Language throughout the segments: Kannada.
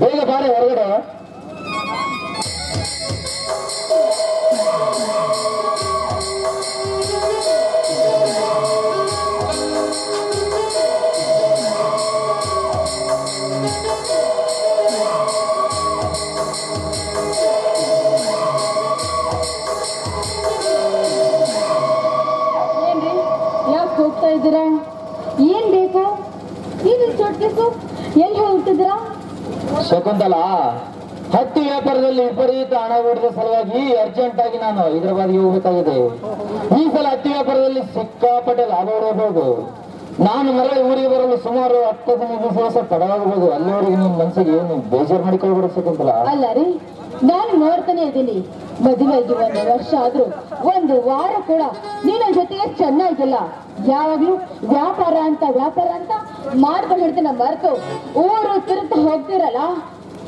ಬೇಗ ಬಾರೆ ಹೊರಗಡೆ ಏನ್ರಿ? ಯಾಕೆ ಹೋಗ್ತಾ ಇದ್ದೀರಾ? ಏನ್ ಬೇಕು ಏನು ಚೊಟ್ಕಿಸು ಎಲ್ಲಿ ಹೋಗ್ತಿದ್ದೀರಾ? ಶಕುಂತಲ, ಹತ್ತಿ ವ್ಯಾಪಾರದಲ್ಲಿ ವಿಪರೀತ ಹಣ ಹೂಡಿದ ಸಲುವಾಗಿ ಅರ್ಜೆಂಟ್ ಆಗಿ ನಾನು ಹೈದರಾಬಾದ್ಗೆ ಹೋಗಬೇಕಾಗಿದೆ. ಈ ಸಲ ಹತ್ತಿ ವ್ಯಾಪಾರದಲ್ಲಿ ಸಿಕ್ಕಾಪಟ್ಟೆ ಲಾಭ ನಾನು ಮರಳಿ ಊರಿಗೆ ಬರಲು ಸುಮಾರು ಹತ್ತು ಹದಿನೈದು ದಿವಸ ತಡವಾಗಬಹುದು. ಅಲ್ಲಿವರೆಗೆ ನಿಮ್ಮ ಮನಸ್ಸಿಗೆ ಏನು ಬೇಜಾರು ಮಾಡಿಕೊಳ್ಬಿಡ ಶಕುಂತಲ. ಅಲ್ಲ ರೀ ನಾನು ನೋಡ್ತಾನೆ ಇದ್ದೀನಿ. ಮದುವೆಗೆ ಒಂದು ವರ್ಷ ಆದ್ರೂ ಒಂದು ವಾರ ಕೂಡ ನಿನ್ನ ಜೊತೆಗೆ ಚೆನ್ನಾಗಿಲ್ಲ. ಯಾವಾಗ್ಲೂ ವ್ಯಾಪಾರ ಅಂತ ವ್ಯಾಪಾರ ಅಂತ ಮಾಡ್ಕೊಂಡು ಹಿಡ್ತಾನ ಮರೆತು ಊರು ತಿರುತ್ತ ಹೋಗ್ತಿರಲ್ಲ?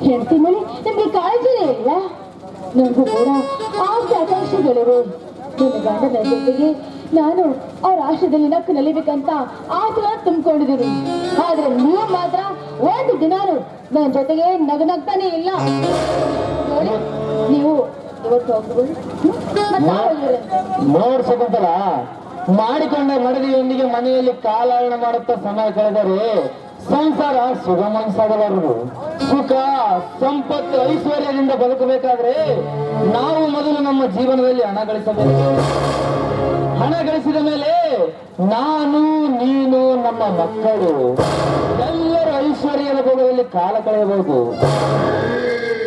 ಹೇಳ್ತೀನಿ ನಿಮ್ಗೆ ಕಾಳಜಿನೇ ಇಲ್ವಾ ನನಗೂ ಕೂಡ ಆಸೆ ಆಕಾಂಕ್ಷೆಗಳಿವೆ ನನ್ನ ಗಂಡನ ಜೊತೆಗೆ ನಾನು ಅವ್ರ ಆಶ್ರದಲ್ಲಿ ನಕ್ಕು ನಲಿಬೇಕಂತ ಆಸೆ ತುಂಬಿಕೊಂಡಿದ್ದೀನಿ. ಆದ್ರೆ ನೀವು ಮಾತ್ರ ಒಂದು ದಿನಾನು ನನ್ನ ಜೊತೆಗೆ ನಗನಗ್ತಾನೆ ಇಲ್ಲ. ನೋಡಿ ನೀವು ಇವತ್ತು ಹೋಗ್ಬೋದು ಮಾಡಿಕೊಂಡ ಮಡದಿಯೊಂದಿಗೆ ಮನೆಯಲ್ಲಿ ಕಾಲಹರಣ ಮಾಡುತ್ತಾ ಸಮಯ ಕಳೆದರೆ ಸಂಸಾರ ಸುಗಮನಸಾಗಲಾರದು ಸುಖ ಸಂಪತ್ತು ಐಶ್ವರ್ಯದಿಂದ ಬದುಕಬೇಕಾದ್ರೆ ನಾವು ಮೊದಲು ನಮ್ಮ ಜೀವನದಲ್ಲಿ ಹಣ ಗಳಿಸಬೇಕು. ಹಣ ಗಳಿಸಿದ ಮೇಲೆ ನಾನು ನೀನು ನಮ್ಮ ಮಕ್ಕಳು ಎಲ್ಲರೂ ಐಶ್ವರ್ಯದ ಭೋಗದಲ್ಲಿ ಕಾಲ ಕಳೆಯಬಹುದು.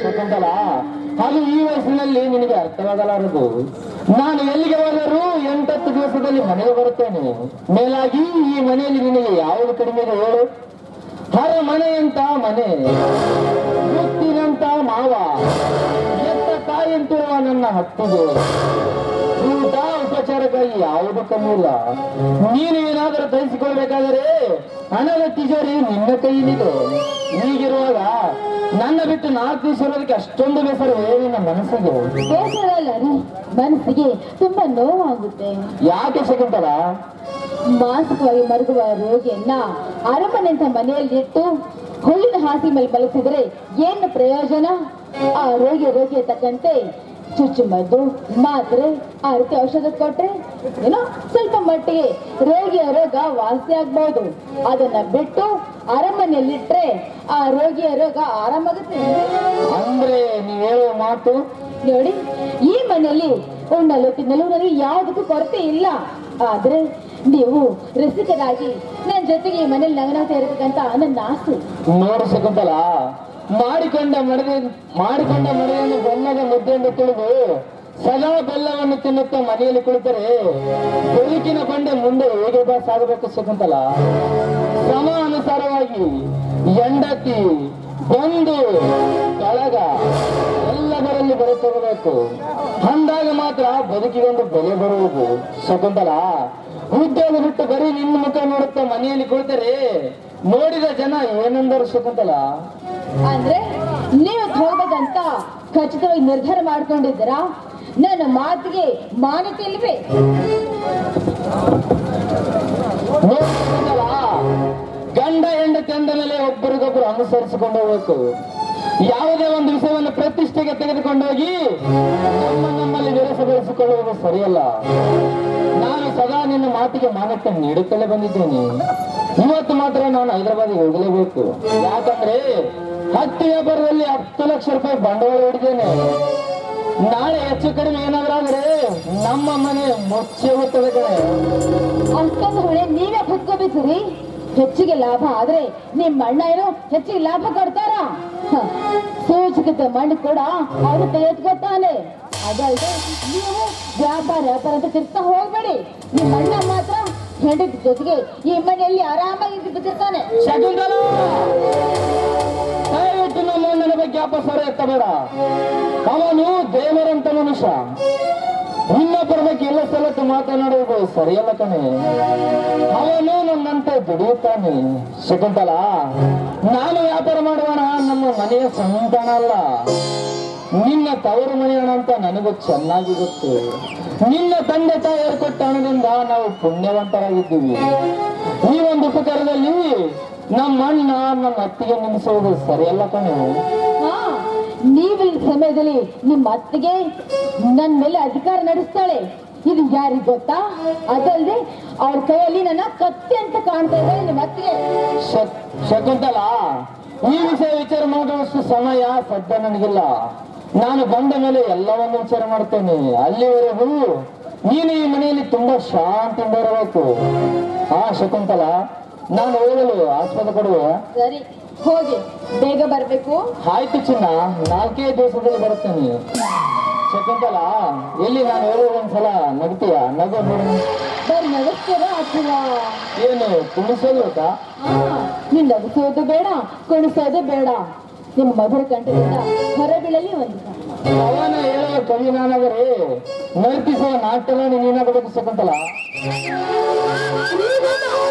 ಶಕುಂತಲ ಅದು ಈ ವಯಸ್ಸಿನಲ್ಲಿ ನಿನಗೆ ಅರ್ಥವಾಗಲಾರದು ನಾನು ಎಲ್ಲಿಗೆ ಹೋದರೂ ಎಂಟತ್ತು ದಿವಸದಲ್ಲಿ ಮನೆಗೆ ಬರುತ್ತೇನೆ. ಮೇಲಾಗಿ ಈ ಮನೆಯಲ್ಲಿ ನಿನಗೆ ಯಾವುದು ಕಡಿಮೆ ಇದೆ ಹೇಳು. ಹರ ಮನೆಯಂತ ಮನೆ, ಮುತ್ತಿನಂತ ಮಾವ, ಎತ್ತ ತಾಯಂತಿರುವ ನನ್ನ ಹತ್ತಿಗೆ. ಊಟ, ಉಪಚಾರಕ್ಕಾಗಿ ಯಾವುದು ಕಮ್ಮಿ ಇಲ್ಲ. ನೀನು ಏನಾದರೂ ತರಿಸಿಕೊಳ್ಬೇಕಾದರೆ ಹಣದ ತಿಜೋರಿ ನಿನ್ನ ಕೈಯಲ್ಲಿದೆ. ಹೀಗಿರುವಾಗ ನನ್ನ ಬಿಟ್ಟು ನಾಲ್ಕು ದಿವಸ ಇರೋದಕ್ಕೆ ಅಷ್ಟೊಂದು ಬೇಸರ ಏನಿನ ಮನಸ್ಸಿಗೆ? ಬೇಸರ ಅಲ್ಲ ರೀ. ಮನಸ್ಸಿಗೆ ತುಂಬಾ ನೋವಾಗುತ್ತೆ. ಯಾಕೆ ಶಕುಂತಲ? ಮಾನಸಿಕವಾಗಿ ಮರುಗುವ ರೋಗಿಯನ್ನ ಅರಮನೆಂತ ಮನೆಯಲ್ಲಿ ಇಟ್ಟು ಹುಲ್ಲಿನ ಹಾಸಿ ಮೇಲೆ ಬಳಸಿದ್ರೆ ಏನು ಪ್ರಯೋಜನ? ಆ ರೋಗಿ ರೋಗಿಯ ತಕ್ಕಂತೆ ಚುಚ್ಚುಮದ್ದು ಮಾತ್ರೆ ಆ ರೀತಿ ಔಷಧ ಕೊಟ್ರೆ ಏನೋ ಸ್ವಲ್ಪ ಮಟ್ಟಿಗೆ ರೋಗಿಯ ರೋಗ ವಾಸಿ ಆಗ್ಬಹುದು ಅದನ್ನ ಬಿಟ್ಟು ಅರಮನೆಯಲ್ಲಿಟ್ರೆ ಆ ರೋಗಿಯ ರೋಗ ಆರಾಮಾಗುತ್ತೆ ಅಂದ್ರೆ ನೀವ್ ಹೇಳುವ ಮಾತು? ನೋಡಿ ಈ ಮನೆಯಲ್ಲಿ ಉಣ್ಣಲು ತಿನ್ನಲು ನನಗೆ ಯಾವುದಕ್ಕೂ ಕೊರತೆ ಇಲ್ಲ. ಆದ್ರೆ ನೀವು ರಸಿಕರಾಗಿ ನನ್ನ ಜೊತೆಗೆ ಈ ಮನೇಲಿ ನಗನ ಸೇರ್ಬೇಕಂತ ನನ್ನ ಆಸೆ. ನೋಡು ಶಕುಂತಲ ಮಾಡಿಕೊಂಡ ಮಡದೆ ಮಾಡಿಕೊಂಡ ಮಡೆಯನ್ನು ಬೆಲ್ಲದ ಮುದ್ದೆಯಿಂದ ತಿಳಿದು, ಸದಾ ಬೆಲ್ಲವನ್ನು ತಿನ್ನುತ್ತಾ ಮನೆಯಲ್ಲಿ ಕುಳಿತರೆ, ಬದುಕಿನ ಬಂಡೆ ಮುಂದೆ ಹೇಗೆ ಸಾಗಬೇಕು ಶಕುಂತಲ. ಶ್ರಮ ಅನುಸಾರವಾಗಿ ಹೆಂಡತಿ ಬಂದು, ಕಳಗ, ಎಲ್ಲದರಲ್ಲಿ ಬರುತ್ತಿರಬೇಕು. ಅಂದಾಗ ಮಾತ್ರ ಬದುಕಿಗೊಂದು ಬೆಲೆ ಬರುವುದು. ಶಕುಂತಲ ಉದ್ಯೋಗ ಬಿಟ್ಟು ಬರೀ ನಿನ್ನ ಮುಖ ನೋಡುತ್ತಾ ಮನೆಯಲ್ಲಿ ಕುಳಿತರೆ ನೋಡಿದ ಜನ ಏನಂದರು ಶಕುಂತಲ ಅಂದ್ರೆ ನೀವು ಹೋಗ್ಬೇಕಂತ ಖಚಿತವಾಗಿ ನಿರ್ಧಾರ ಮಾಡ್ಕೊಂಡಿದ್ದೀರಾ? ನನ್ನ ಮಾತಿಗೆ ಮಾನ್ಯತೆ ಇಲ್ವೇ? ಗಂಡ ಹೆಂಡ ಅಂದ ಮೇಲೆ ಒಬ್ಬರಿಗೊಬ್ಬರು ಅನುಸರಿಸಿಕೊಂಡು ಹೋಗ್ಬೇಕು. ಯಾವುದೇ ಒಂದು ವಿಷಯವನ್ನು ಪ್ರತಿಷ್ಠೆಗೆ ತೆಗೆದುಕೊಂಡೋಗಿ ಬೆಳೆಸಿಕೊಳ್ಳುವುದು ಸರಿಯಲ್ಲ. ನಾನು ಸದಾ ನಿನ್ನ ಮಾತಿಗೆ ಮಾನ್ಯತೆ ನೀಡುತ್ತಲೇ ಬಂದಿದ್ದೇನೆ. ಇವತ್ತು ಮಾತ್ರ ನಾನು ಹೈದರಾಬಾದಿಗೆ ಹೋಗಲೇಬೇಕು. ಯಾಕಂದ್ರೆ ಹತ್ತು ವ್ಯಾಪಾರದಲ್ಲಿ ಹತ್ತು ಲಕ್ಷ ರೂಪಾಯಿ ಬಂಡವಾಳ ಹಿಡಿದೇನೆ ನಾಳೆ ಹೆಚ್ಚು ಕಡಿಮೆ ಏನಾದ್ರಾದ್ರೆ ನಮ್ಮ ಮನೆ ಮುಚ್ಚಿ ಹೋಗ್ತದೆ ಕಡೆ ಅಷ್ಟೊಂದು ಹೊಣೆ, ನೀವೇ ಹೊತ್ಕೋಬೇಕ್ರಿ ಹೆಚ್ಚಿಗೆ ಲಾಭ ಆದ್ರೆ ನಿಮ್ಮ ಅಣ್ಣ ಏನು ಹೆಚ್ಚಿಗೆ ಲಾಭ ಕೊಡ್ತಾರ? ಸೂಚಕತೆ ಮಣ್ಣು ಕೂಡ ಅವ್ರು ತೆಗೆದುಕೊತಾನೆ ಅದಲ್ಲದೆ ನೀವು ವ್ಯಾಪಾರ ವ್ಯಾಪಾರ ಅಂತ ತಿರ್ತಾ ಹೋಗ್ಬೇಡಿ. ನಿಮ್ಮ ಅಣ್ಣ ಮಾತ್ರ ಹೆಂಡತಿ ಜೊತೆಗೆ ಈ ಮನೆಯಲ್ಲಿ ಆರಾಮಾಗಿ ಬಿದ್ದಿರ್ತಾನೆ ದಯವಿಟ್ಟು ನಮ್ಮ ಅಣ್ಣನ ಬಗ್ಗೆ ಅಪಸ್ವರ ಎತ್ತಬೇಡ. ಅವನು ದೇವರಂತ ಮನುಷ್ಯ. ಇನ್ನೊಬ್ಬರ ಬಗ್ಗೆ ಎಲ್ಲ ಸಲತ್ತು ಮಾತನಾಡುವುದು ಸರಿಯಲ್ಲ ಕಣೆ. ಅವನು ನನ್ನಂತೆ ದುಡಿಯುತ್ತಾನೆ. ಶಕುಂತಲ, ನಾನು ವ್ಯಾಪಾರ ಮಾಡುವಣ ನಮ್ಮ ಮನೆಯ ಸಂತಾನ ಅಲ್ಲ. ನಿನ್ನ ತವರು ಮನೆ ಹಣ ಅಂತ ನನಗೂ ಚೆನ್ನಾಗಿ ಗೊತ್ತು. ನಿನ್ನ ತಂದೆ ತಾಯಿಯರು ಕೊಟ್ಟ ಹಣದಿಂದ ನಾವು ಪುಣ್ಯವಂತರಾಗಿದ್ದೀವಿ. ಈ ಒಂದು ಉಪಕಾರದಲ್ಲಿ ನಮ್ಮ ಅಣ್ಣ ನಮ್ಮ ಅತ್ತಿಗೆ ನಿಲ್ಲಿಸೋದು ಸರಿಯಲ್ಲ ಕಣ್ಣು ಹಾ ನೀವಿಲ್ ಸಮಯದಲ್ಲಿ ನಿಮ್ಮ ಅತ್ತಿಗೆ ನನ್ನ ಮೇಲೆ ಅಧಿಕಾರ ನಡೆಸ್ತಾಳೆ. ಇದು ಯಾರಿಗ್ ಗೊತ್ತಾ? ಅದಲ್ಲದೆ ಅವ್ರ ಕೈಯಲ್ಲಿ ನನ್ನ ಕತ್ತಿ ಅಂತ ಕಾಣ್ತಾ ಇದೆ ನಿಮ್ಮ ಅತ್ತಿಗೆ. ಶಕ್- ಶಕುಂತಲ ಈ ವಿಷಯ ವಿಚಾರ ಮಾಡುವಷ್ಟು ಸಮಯ ಸದ್ಯ ನನಗಿಲ್ಲ. ನಾನು ಬಂದ ಮೇಲೆ ಎಲ್ಲವನ್ನು ವಿಚಾರ ಮಾಡ್ತೇನೆ. ಅಲ್ಲಿವರೆಗೂ ನೀನು ಈ ಮನೆಯಲ್ಲಿ ತುಂಬಾ ಶಾಂತಿಯಿಂದ ಇರಬೇಕು. ಆ ಶಕುಂತಲ ನಾನು ಹೋಗಲು ಆಸ್ಪದ ಕೊಡುವ? ಸರಿ ಹೋಗಿ. ಬೇಗ ಬರಬೇಕು. ಆಯ್ತು ಚಿನ್ನ ನಾಲ್ಕೇ ದಿವಸದಲ್ಲಿ ಬರುತ್ತೇನೆ. ಶಕುಂತಲ ಎಲ್ಲಿ ನಾನು ಹೇಳುವುದೊಂದ್ಸಲ ನಗ್ತೀಯ ನಗೋ ನೋಡು. ಅಥವಾ? ಏನು ಕುಣಿಸೋದು ನೀನ್ ನಗಿಸೋದು ಬೇಡ ಕುಣಿಸೋದು ಬೇಡ. ನಿಮ್ಮ ಮಧುರ ಕಂಠದಿಂದ ಹೊರಬೀಳಲಿ ಒಂದು. ಅವನ ಹೇಳುವ ಕವಿ ನಾನಾದರೆ ನರ್ತಿಸುವ ನಾಟ್ಯರಾಣಿ ನೀನಾಗಬೇಕು ಈಗ